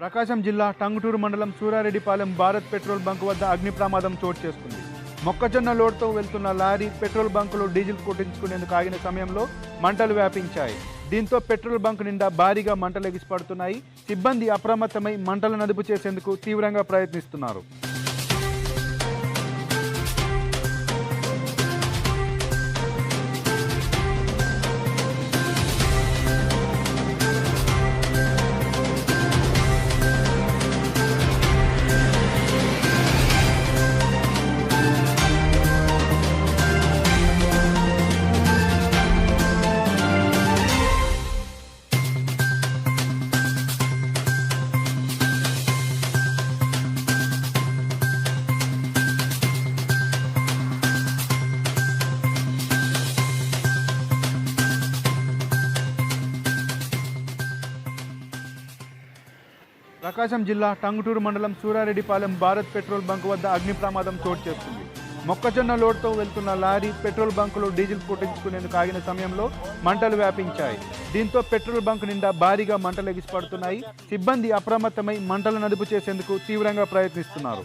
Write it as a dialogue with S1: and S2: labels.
S1: ప్రకాశం జిల్లా టంగుటూరు మండలం Surareddypalem Bharat petrol bunk వద్ద అగ్ని ప్రమాదం చోటు చేసుకుంది. మొక్కజొన్న లోడ్తో వెళ్తున్న లారీ పెట్రోల్ బంకులో డీజిల్ కొట్టించుకునేందుకు ఆగిన సమయంలో మంటలు వ్యాపించాయి. దీంతో పెట్రోల్ బంక్ నిండా భారీగా మంటలు ఎగిసిపడుతున్నాయి. సిబ్బంది అప్రమత్తమై మంటలను అదుపు చేసేందుకు తీవ్రంగా ప్రయత్నిస్తున్నారు. ప్రకాశం జిల్లా టంగుటూరు మండలం సూరారెడ్డిపాలెం భారత్ పెట్రోల్ బంక్ వద్ద అగ్ని ప్రమాదం చోటు చేసుకుంది. మొక్కజొన్న లోడ్తో వెళ్తున్న లారీ పెట్రోల్ బంకులో డీజిల్ పుట్టించుకునేందుకు ఆగిన సమయంలో మంటలు వ్యాపించాయి. దీంతో పెట్రోల్ బంక్ నిండా భారీగా మంటలు ఎగిసిపడుతున్నాయి. సిబ్బంది అప్రమత్తమై మంటలను అదుపు చేసేందుకు తీవ్రంగా ప్రయత్నిస్తున్నారు.